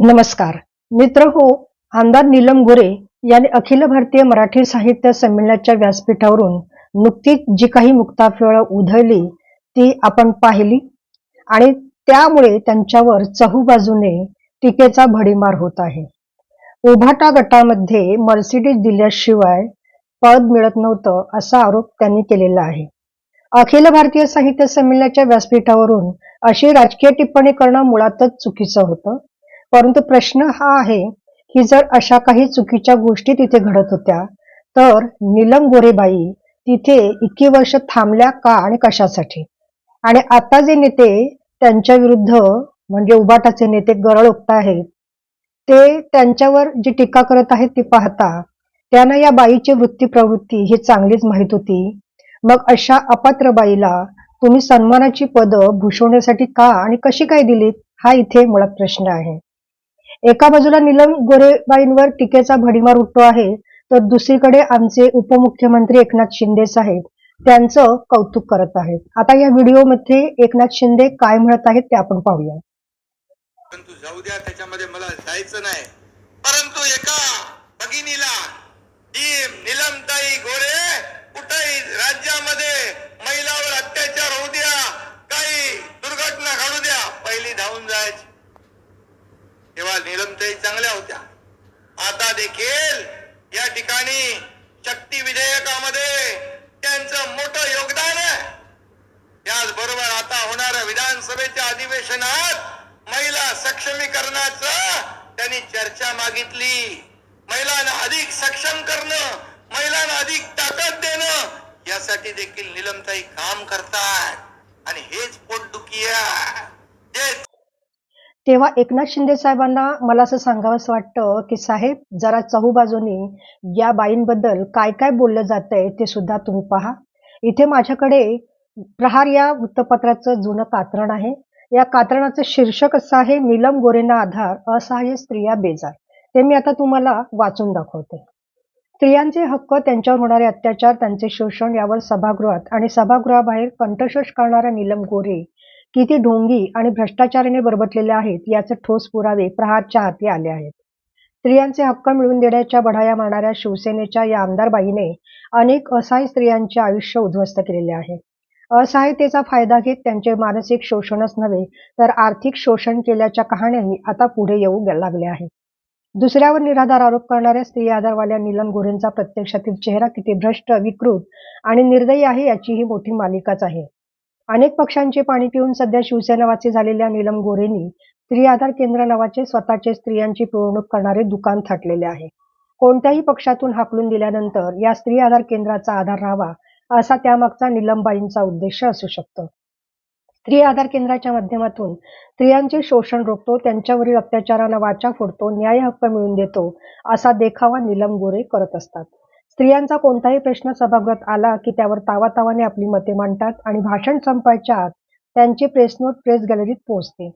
नमस्कार. मित्र हो आमदार नीलम गोरे यांनी अखिल भारतीय मराठी साहित्य संमेलनाच्या व्यासपीठावरून नुकतीच जी काही मुक्ताफळ उधळली ती आपण पाहिली आणि त्यामुळे त्यांच्यावर चहूबाजूने टीकेचा भडीमार होत आहे. उभाटा गटामध्ये मर्सिडीज दिल्याशिवाय पद मिळत नव्हतं असा आरोप त्यांनी केलेला आहे. अखिल भारतीय साहित्य संमेलनाच्या व्यासपीठावरून अशी राजकीय टिप्पणी करणं मुळातच चुकीचं होतं. परंतु प्रश्न हा आहे की जर अशा काही चुकीच्या गोष्टी तिथे घडत होत्या तर नीलम गोरेबाई तिथे इतकी वर्ष थांबल्या का आणि कशासाठी? आणि आता जे नेते त्यांच्या विरुद्ध म्हणजे उबाटाचे नेते गरळ ओकत आहेत ते त्यांच्यावर जी टीका करत आहेत ती पाहता त्यांना या बाईची वृत्ती प्रवृत्ती ही चांगलीच माहीत होती. मग अशा अपात्र बाईला तुम्ही सन्मानाची पदं भूषवण्यासाठी का आणि कशी काय दिलीत? हा इथे मुळात प्रश्न आहे. एका बाजूला निलम गोरेबाईंवर टीकेचा भडीमार उठतो आहे तर दुसरीकडे आमचे उपमुख्यमंत्री एकनाथ शिंदे साहेब त्यांचं कौतुक करत आहेत. आता या व्हिडिओमध्ये एकनाथ शिंदे काय म्हणत आहेत ते आपण पाहूया. परंतु जाऊ द्या त्याच्यामध्ये मला जायचं नाही. परंतु एका भगिनीला ही निलमताई गोरे कुठेही राज्यामध्ये महिलावर अत्याचार होऊ द्या काही दुर्घटना घडू द्या पहिली धावून जायची तेव्हा निलमताई चांगल्या होत्या. आता देखील या ठिकाणी शक्ती विधेयकामध्ये त्यांचं मोठं योगदान आहे. त्याचबरोबर आता होणाऱ्या विधानसभेच्या अधिवेशनात महिला सक्षमीकरणाचं त्यांनी चर्चा मागितली. महिलांना अधिक सक्षम करणं महिलांना अधिक ताकद देणं यासाठी देखील निलमताई काम करतात. आणि हेच पोटदुखी आहे. तेव्हा एकनाथ शिंदे साहेबांना मला असं सांगावंसं वाटतं की साहेब जरा चहूबाजूनी या बाईंबद्दल काय काय बोललं जातंय ते सुद्धा तुम्ही पहा. इथे माझ्याकडे प्रहार या वृत्तपत्राचं जुनं कात्रण आहे. या कात्रणाचं शीर्षक असं आहे नीलम गोरेना आधार असहाय्य स्त्रिया बेजार. ते मी आता तुम्हाला वाचून दाखवते. स्त्रियांचे हक्क त्यांच्यावर होणारे अत्याचार त्यांचे शोषण यावर सभागृहात आणि सभागृहाबाहेर कंठशोष करणाऱ्या नीलम गोरे किती ढोंगी आणि भ्रष्टाचाराने बरबटलेले आहेत याचे ठोस पुरावे प्रहारच्या हाती आले आहेत. स्त्रियांचे हक्क मिळवून देण्याच्या बढाया मारणाऱ्या शिवसेनेच्या या आमदारबाईने अनेक असहाय्य स्त्रियांचे आयुष्य उद्ध्वस्त केलेले आहे. असहाय्यतेचा फायदा घेत त्यांचे मानसिक शोषणच नव्हे तर आर्थिक शोषण केल्याच्या कहाण्याही आता पुढे येऊ लागल्या आहेत दुसऱ्यावर निराधार आरोप करणाऱ्या स्त्री आधारवाल्या नीलम गोरेंचा प्रत्यक्षातील चेहरा किती भ्रष्ट विकृत आणि निर्दयी आहे याची ही मोठी मालिकाच आहे. अनेक पक्षांचे पाणी पिऊन सध्या शिवसेनावासी झालेल्या नीलम गोरेंनी स्त्री आधार केंद्र नावाचे स्वतःचे स्त्रियांची पिळवणूक करणारे दुकान थाटलेले आहे. कोणत्याही पक्षातून हाकलून दिल्यानंतर या स्त्री आधार केंद्राचा आधार राहावा असा त्यामागचा निलमबाईंचा उद्देश असू शकतो. स्त्री आधार केंद्राच्या माध्यमातून स्त्रियांचे शोषण रोखतो त्यांच्यावरील अत्याचारांना वाचा फोडतो न्याय हक्क मिळवून देतो असा देखावा निलम गोरे करत असतात. स्त्रियांचा कोणताही प्रश्न सभागृहात आला की त्यावर तावातावाने आपली मते मांडतात आणि भाषण संपायच्या आत त्यांचे प्रेस नोट प्रेस गॅलरीत पोहोचते.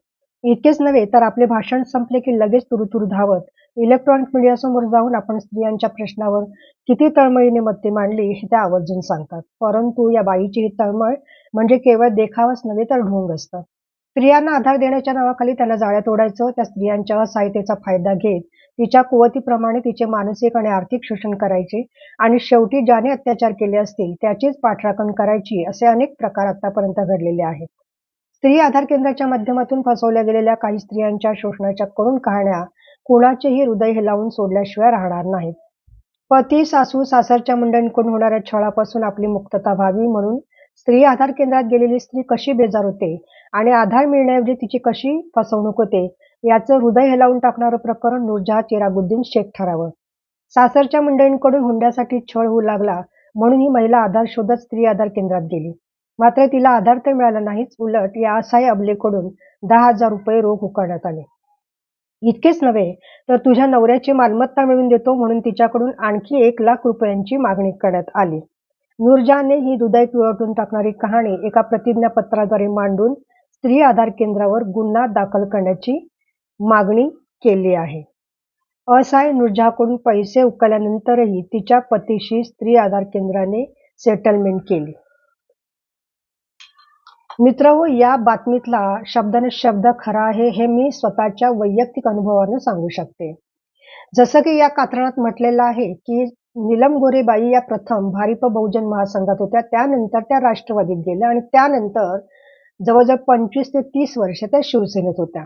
इतकेच नव्हे तर आपले भाषण संपले की लगेच तुरुतुरु धावत इलेक्ट्रॉनिक मीडियासमोर जाऊन आपण स्त्रियांच्या प्रश्नावर किती तळमळीने मते मांडली हे त्या आवर्जून सांगतात. परंतु या बाईची ही तळमळ म्हणजे केवळ देखावाच नव्हे तर ढोंग असतं स्त्रियांना आधार देण्याच्या नावाखाली त्यांना जाळ्यात ओढायचं त्या स्त्रियांच्या असहायतेचा फायदा घेत तिच्या कुवतीप्रमाणे तिचे मानसिक आणि आर्थिक शोषण करायचे आणि शेवटी ज्याने अत्याचार केले असतील त्याचीच पाठराखण करायची असे अनेक प्रकार आतापर्यंत घडलेले आहेत. स्त्री आधार केंद्राच्या माध्यमातून फसवल्या गेलेल्या काही स्त्रियांच्या शोषणाच्या करून कहाण्या कुणाचेही हृदय हेलावून सोडल्याशिवाय राहणार नाहीत. पती सासू सासरच्या मुंडणीकडून होणाऱ्या छळापासून आपली मुक्तता व्हावी म्हणून स्त्री आधार केंद्रात गेलेली स्त्री कशी बेजार होते आणि आधार मिळण्याऐवजी तिची कशी फसवणूक होते याचं हृदय हेलावून टाकणारं प्रकरण नूरजहा चिराबुद्दीन शेख ठरावं. सासरच्या मंडळींकडून हुंड्यासाठी छळ होऊ लागला म्हणून ही महिला आधार शोधत स्त्री आधार केंद्रात गेली. मात्र तिला आधार तर मिळाला नाहीच उलट या असाय अबलेकडून दहा हजार रुपये रोख उकारण्यात आले. इतकेच नव्हे तर तुझ्या नवऱ्याची मालमत्ता मिळवून देतो म्हणून तिच्याकडून आणखी एक लाख रुपयांची मागणी करण्यात आली. नूरजहाने ही हृदय पिवळटून टाकणारी कहाणी एका प्रतिज्ञापत्राद्वारे मांडून स्त्री आधार केंद्रावर गुन्हा दाखल करण्याची मागणी केली आहे. असहाय नूरजहाकडून पैसे उकळल्यानंतरही तिच्या पतीशी स्त्री आधार केंद्राने सेटलमेंट केली. मित्र हो या बातमीतला शब्दाने शब्द खरा आहे हे मी स्वतःच्या वैयक्तिक अनुभवाने सांगू शकते. जसं की या कात्रणात म्हटलेलं आहे की नीलम गोरेबाई या प्रथम भारिप बहुजन महासंघात होत्या त्यानंतर त्या राष्ट्रवादीत गेल्या आणि त्यानंतर जवळजवळ पंचवीस ते तीस वर्ष त्या शिवसेनेत होत्या.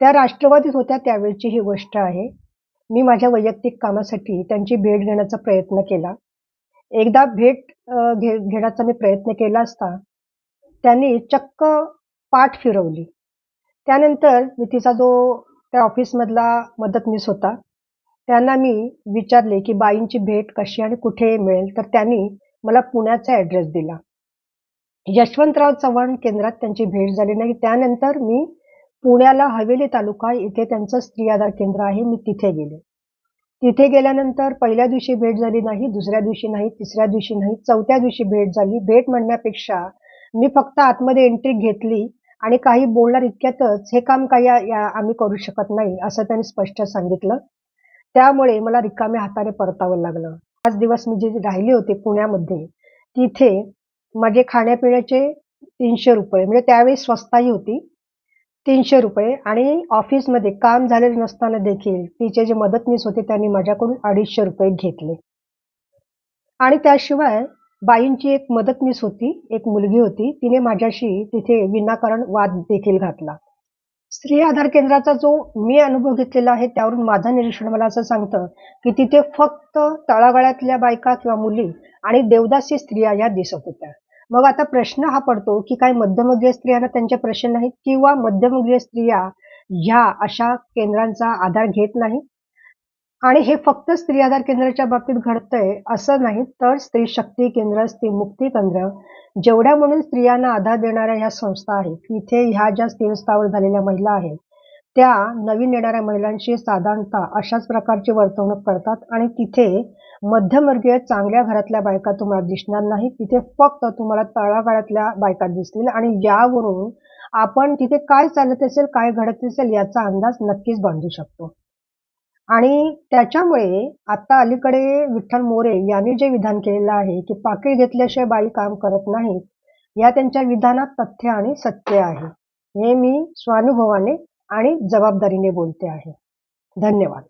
त्या राष्ट्रवादीत होत्या त्यावेळची ही गोष्ट आहे. मी माझ्या वैयक्तिक कामासाठी त्यांची भेट घेण्याचा प्रयत्न केला. एकदा भेट घे घेण्याचा मी प्रयत्न केला असता त्यांनी चक्क पाठ फिरवली. त्यानंतर मी तिचा जो त्या ऑफिसमधला मदतनीस होता त्यांना मी विचारले की बाईंची भेट कशी आणि कुठे मिळेल? तर त्यांनी मला पुण्याचा ॲड्रेस दिला. यशवंतराव चव्हाण केंद्रात त्यांची भेट झाली नाही. त्यानंतर मी पुण्याला हवेली तालुका इथे त्यांचं स्त्री आधार केंद्र आहे. मी तिथे गेले. तिथे गेल्यानंतर पहिल्या दिवशी भेट झाली नाही दुसऱ्या दिवशी नाही तिसऱ्या दिवशी नाही चौथ्या दिवशी भेट झाली. भेट म्हणण्यापेक्षा मी फक्त आतमध्ये एंट्री घेतली आणि काही बोलणार इतक्यातच हे काम काही या- आम्ही करू शकत नाही असं त्यांनी स्पष्ट सांगितलं. त्यामुळे मला रिकाम्या हाताने परतावं लागलं. पाच दिवस मी जे राहिले होते पुण्यामध्ये तिथे माझे खाण्यापिण्याचे तीनशे रुपये. म्हणजे त्यावेळी स्वस्ताही होती. तीनशे रुपये. आणि ऑफिसमध्ये काम झालेलं नसताना देखील तिचे जे मदतनीस होते त्यांनी माझ्याकडून अडीचशे रुपये घेतले. आणि त्याशिवाय बाईंची एक मदतनीस होती एक मुलगी होती. तिने माझ्याशी तिथे विनाकारण वाद देखील घातला. स्त्री आधार केंद्राचा जो मी अनुभव घेतलेला आहे त्यावरून माझं निरीक्षण मला असं सांगतं की तिथे फक्त तळागाळातल्या बायका किंवा मुली आणि देवदासी स्त्रिया या दिसत होत्या. मग आता प्रश्न हा पडतो की काय मध्यमवर्गीय स्त्रियांना त्यांचे प्रश्न नाहीत किंवा मध्यमवर्गीय स्त्रिया ह्या अशा केंद्रांचा आधार घेत नाही? आणि हे फक्त स्त्री आधार केंद्राच्या बाबतीत घडतंय असं नाही तर स्त्री शक्ती केंद्र स्त्री मुक्ती केंद्र जेवढ्या म्हणून स्त्रियांना आधार देणाऱ्या ह्या संस्था आहेत इथे ह्या ज्या स्थिरस्थावर झालेल्या महिला आहेत त्या नवीन येणाऱ्या महिलांशी साधारणतः अशाच प्रकारची वर्तवणूक करतात आणि तिथे मध्यमवर्गीय चांगल्या घरातल्या बायका तुम्हाला दिसणार नाही. तिथे फक्त तुम्हाला तळागाळातल्या बायका दिसतील आणि यावरून आपण तिथे काय चालत असेल काय घडत असेल याचा अंदाज नक्कीच बांधू शकतो. आणि त्याच्यामुळे आता अलीकडे विठ्ठल मोरे यांनी जे विधान केलेलं आहे की पाकिट घेतल्याशिवाय बाई काम करत नाहीत या त्यांच्या विधानात तथ्य आणि सत्य आहे. हे मी स्वानुभवाने आणि जबाबदारीने बोलते आहे. धन्यवाद.